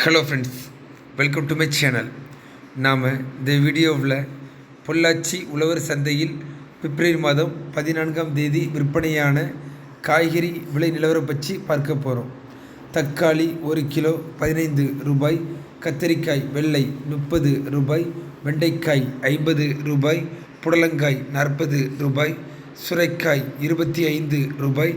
Hello friends welcome to my channel நாம் இந்த வீடியோவில் பொள்ளாச்சி உழவர் சந்தையில் பிப்ரவரி மாதம் பதினான்காம் தேதி விற்பனையான காய்கறி விலை நிலவரம் பற்றி பார்க்க போகிறோம் தக்காளி ஒரு கிலோ பதினைந்து ரூபாய் கத்தரிக்காய் வெள்ளை முப்பது ரூபாய் வெண்டைக்காய் ஐம்பது ரூபாய் புடலங்காய் நாற்பது ரூபாய் சுரைக்காய் இருபத்தி ஐந்து ரூபாய்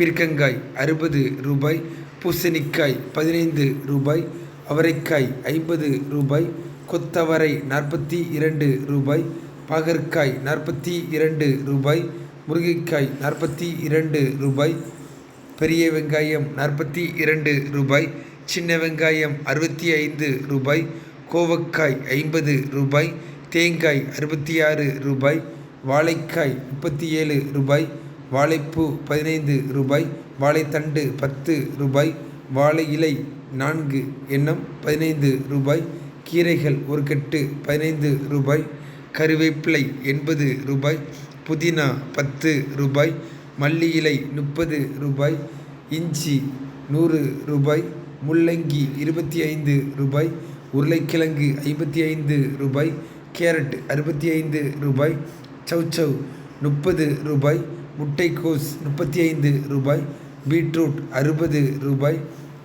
பீர்க்கங்காய் அறுபது ரூபாய் பூசணிக்காய் பதினைந்து ரூபாய் அவரைக்காய் ஐம்பது ரூபாய் கொத்தவரை நாற்பத்தி இரண்டு ரூபாய் பாகற்காய் நாற்பத்தி இரண்டு ரூபாய் முருங்கைக்காய் நாற்பத்தி இரண்டு ரூபாய் பெரிய வெங்காயம் நாற்பத்தி இரண்டு ரூபாய் சின்ன வெங்காயம் அறுபத்தி ஐந்து ரூபாய் கோவக்காய் ஐம்பது ரூபாய் தேங்காய் அறுபத்தி ஆறு ரூபாய் வாழைக்காய் முப்பத்தி ஏழு ரூபாய் வாழைப்பூ பதினைந்து ரூபாய் வாழைத்தண்டு பத்து ரூபாய் வாழை இலை நான்கு எண்ணம் பதினைந்து ரூபாய் கீரைகள் ஒரு கட்டு பதினைந்து ரூபாய் கருவேப்பிலை எண்பது ரூபாய் புதினா பத்து ரூபாய் மல்லி இலை முப்பது ரூபாய் இஞ்சி நூறு ரூபாய் முள்ளங்கி இருபத்தி ஐந்து ரூபாய் உருளைக்கிழங்கு ஐம்பத்தி ஐந்து ரூபாய் கேரட் அறுபத்தி ஐந்து ரூபாய் சௌசௌ முப்பது ரூபாய் முட்டைக்கோஸ் முப்பத்தி ஐந்து ரூபாய் பீட்ரூட் அறுபது ரூபாய்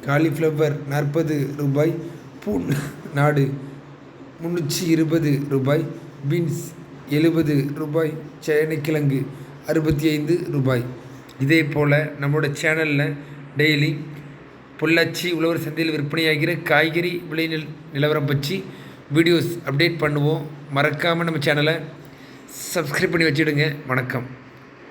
காலிஃப்ளவர் நாற்பது ரூபாய் பூன் நாடு முந்நூற்றி இருபது ரூபாய் பீன்ஸ் எழுபது ரூபாய் சேனைக்கிழங்கு அறுபத்தி ஐந்து ரூபாய். இதே போல் நம்மளோட சேனலில் டெய்லி பொள்ளாச்சி உழவர் சந்தையில் விற்பனையாகிற காய்கறி விலை நில் நிலவரம் பற்றி வீடியோஸ் அப்டேட் பண்ணுவோம். மறக்காமல் நம்ம சேனலை சப்ஸ்கிரைப் பண்ணி வச்சுடுங்க. வணக்கம்.